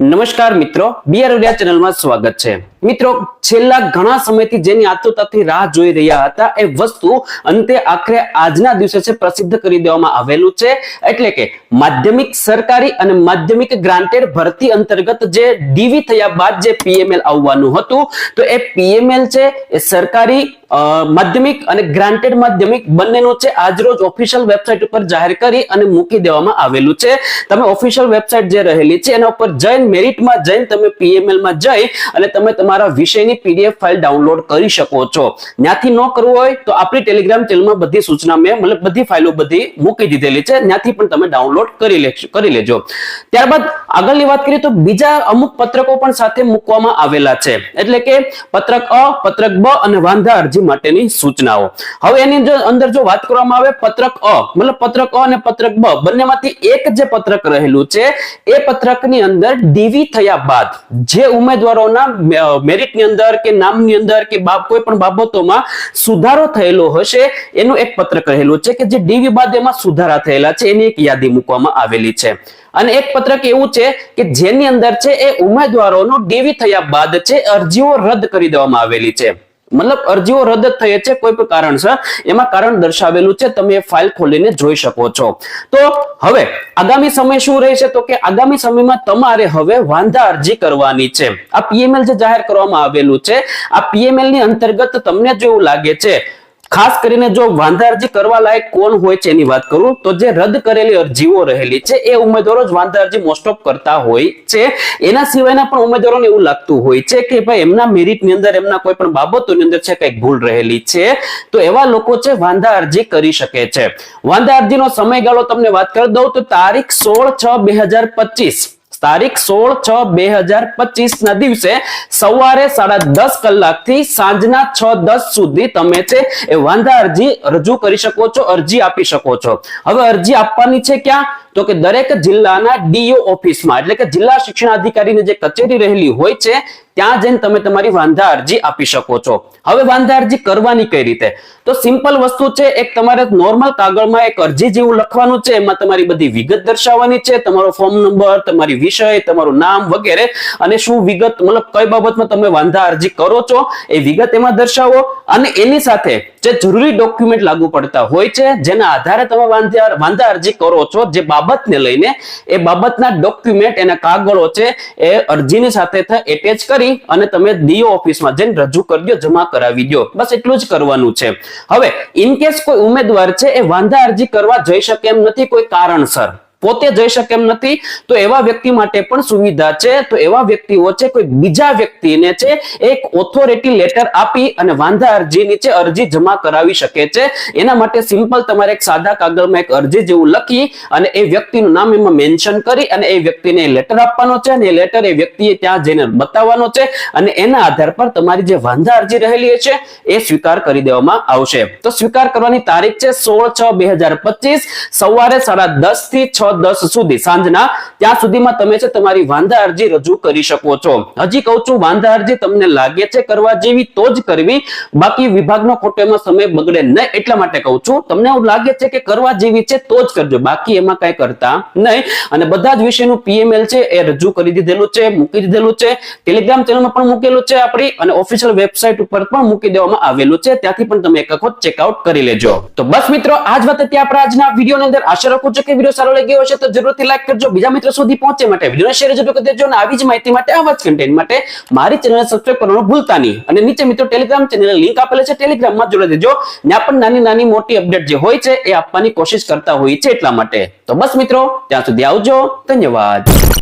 નમસ્કાર મિત્રો ઉડિયા ચેનલમાં સ્વાગત છે. મિત્રો, છેલ્લા ઘણા સમયથી જેની આતુરતાથી રાહ જોઈ રહ્યા હતા, એ વસ્તુ અંતે આખરે આજના દિવસે છે, પ્રસિદ્ધ કરી દેવામાં આવેલું છે. એટલે કે માધ્યમિક સરકારી અને માધ્યમિક ગ્રાન્ટેડ ભરતી અંતર્ગત જે ડીવી થયા બાદ જે પીએમએલ આવવાનું હતું, તો એ પીએમએલ છે, એ સરકારી માધ્યમિક અને ગ્રાન્ટેડ માધ્યમિક બંનેનું છે, આજરોજ ઓફિશિયલ વેબસાઇટ ઉપર જાહેર કરી અને મૂકી દેવામાં આવેલું છે. તમે ઓફિશિયલ વેબસાઇટ જે રહેલી છે, એના ઉપર જઈને મેરિટમાં જઈને તમે પીએમએલમાં જઈ અને તમે તમારા વિષયની પીડીએફ ફાઇલ ડાઉનલોડ કરી શકો છો. ત્યાંથી ન કરવું હોય તો આપણી ટેલિગ્રામ ચેનલમાં બધી સૂચના મેં મતલબ બધી ફાઇલો બધી મૂકી દીધેલી છે. ત્યાંથી પણ તમે ડાઉનલોડ કરી લેજો. ત્યારબાદ આગળની વાત કરીએ તો બીજા અમુક પત્રકો પણ સાથે મૂકવામાં આવેલા છે. એટલે કે પત્રક અ, પત્રક બ અને વાંધા અરજી માટેની સૂચનાઓ. હવે એની જો અંદર જો વાત કરવામાં આવે પત્રક અ, મતલબ પત્રક અ અને પત્રક બ, બંનેમાંથી એક જે પત્રક રહેલું છે, એ પત્રકની અંદર ડીવી થયા બાદ જે ઉમેદવારોના મેરિટની અંદર કે નામની અંદર કે બાપ કોઈ પણ બાબતોમાં સુધારો થયેલો હશે, એનું એક પત્રક રહેલું છે કે જે ડીવી બાદ એમાં સુધારા થયેલા છે, એની એક યાદી મૂકવામાં આવેલી છે. અને એક પત્રક એવું છે કે જેની અંદર છે એ ઉમેદવારોનો ડીવી થયા બાદ છે અરજીઓ રદ કરી દેવામાં આવેલી છે. મતલબ અરજીઓ રદ થઈ છે કોઈ પણ કારણસર. એમાં કારણ દર્શાવેલું છે, તમે એ ફાઇલ ખોલીને જોઈ શકો છો. તો હવે આગામી સમય શું રહેશે? તો કે આગામી સમયમાં તમારે હવે વાંધા અરજી કરવાની છે. આ પીએમએલ જે જાહેર કરવામાં આવેલું છે, આ પીએમએલની અંતર્ગત તમને જો એવું લાગે છે ખાસ કરીને જો વાંધા અરજી કરવા લાયક કોણ હોય છે એની વાત કરું, તો જે રદ કરેલી અરજીઓ રહેલી છે, એ ઉમેદવારો જ વાંધા અરજી મોસ્ટ ઓફ કરતા હોય છે. એના સિવાયના પણ ઉમેદવારોને એવું લાગતું હોય છે કે ભાઈ એમના મેરિટની અંદર, એમના કોઈ પણ બાબતોની અંદર છે કંઈક ભૂલ રહેલી છે, તો એવા લોકો છે વાંધા અરજી કરી શકે છે. વાંધા અરજીનો સમયગાળો તમને વાત કરી, દઉં તો તારીખ સોળ છ બે હજાર પચીસ. તારીખ સોળ છ બે હજાર પચીસ ના દિવસે સવારે સાડા દસ કલાકથી સાંજના છ દસ સુધી તમે છે એ વાંધા અરજી રજૂ કરી શકો છો, અરજી આપી શકો છો. હવે અરજી આપવાની છે ક્યાં? તો કે દરેક જિલ્લાના ડીઓ ઓફિસમાં, એટલે કે જિલ્લા શિક્ષણાધિકારીની જે કચેરી રહેલી હોય છે, ત્યાં જઈને તમે તમારી વાંધા અરજી આપી શકો છો. હવે વાંધા અરજી કરવાની કઈ રીતે? તો સિમ્પલ વસ્તુ છે, એક તમારે નોર્મલ કાગળમાં એક અરજી જેવું લખવાનું છે, એમાં તમારી બધી વિગત દર્શાવવાની છે, તમારો ફોર્મ નંબર, તમારી વિષય, તમારું નામ વગેરે, અને શું વિગત, મતલબ કઈ બાબતમાં તમે વાંધા અરજી કરો છો, એ વિગત એમાં દર્શાવો, અને એની સાથે જે જરૂરી ડોક્યુમેન્ટ લાગુ પડતા હોય છે, જેના આધારે તમે વાંધા વાંધા અરજી કરો છો, જે બાબતને લઈને એ બાબતના ડોક્યુમેન્ટ એના કાગળો છે એ અરજીની સાથે એટેચ કરી અને તમે ડીઓ ઓફિસમાં જઈને રજૂ કરી દો જમા કરાવી દો. બસ એટલું જ કરવાનું છે. હવે ઇન કેસ કોઈ ઉમેદવાર છે એ વાંધા અરજી કરવા જઈ શકે એમ નથી કોઈ કારણસર. પોતે જઈ શકે એમ નથી. તો એવા વ્યક્તિ માટે પણ સુવિધા છે. તો એવા વ્યક્તિઓ છે, કોઈ બીજા વ્યક્તિને છે, એક ઓથોરિટી લેટર આપી અને વાંધા અરજી નીચે અરજી જમા કરાવી શકે છે. એના માટે સિમ્પલ તમારે એક સાદા કાગળમાં એક અરજી જેવું લખી અને એ વ્યક્તિનું નામ એમાં મેન્શન કરી અને એ વ્યક્તિને લેટર આપવાનો છે અને એ લેટર એ વ્યક્તિએ ત્યાં જઈને બતાવવાનો છે અને એના આધાર પર તમારી જે વાંધા અરજી રહેલી છે, એ સ્વીકાર કરી દેવામાં આવશે. તો સ્વીકાર કરવાની તારીખ છે, સોળ છ બે સવારે સાડા દસથી છ દસ સુધી સાંજના ત્યાં સુધીમાં તમે છે તમારી વાંધા અરજી રજૂ કરી શકો છો. હજી કહું છું, વાંધા અરજી તમને લાગે છે કરવા જેવી તો જ કરવી. બાકી વિભાગનો ખોટો એમાં સમય બગડે નહીં એટલા માટે કહું છું. તમને એવું લાગે છે કે કરવા જેવી છે તો જ કરજો. બાકી એમાં કઈ કરતા નહીં. અને બધા જ વિષયનું પીએમએલ છે એ રજૂ કરી દીધેલું છે, મૂકી દીધેલું છે. ટેલિગ્રામ ચેનલમાં પણ મૂકેલું છે આપણી અને ઓફિશિયલ વેબસાઇટ ઉપર પણ મૂકી દેવામાં આવેલું છે. ત્યાંથી પણ તમે એક વખત ચેકઆઉટ કરી લેજો. તો બસ મિત્રો, આજ વાત હતી આપણે આજના વીડિયો અંદર આશા રાખું છું કે વીડિયો સારો લાગ્યો હશે તો જરૂરથી લાઈક કરજો. બીજા મિત્રો સુધી પહોંચે માટે વીડિયો શેર જરૂર કરી અને આવી જ માહિતી માટે આવા જ કન્ટેન્ટ માટે મારી ચેનલને સબસ્ક્રાઇબ કરવાનું ભૂલતા નહીં. અને નીચે મિત્રો ટેલિગ્રામ ચેનલ લિંક આપેલી છે ટેલિગ્રામમાં જોડાઈ દેજો. ત્યાં પણ નાની નાની મોટી અપડેટ જે હોય છે, એ આપવાની કોશિશ કરતા હોય છે એટલા માટે. તો બસ મિત્રો, ત્યાં સુધી આવજો. ધન્યવાદ.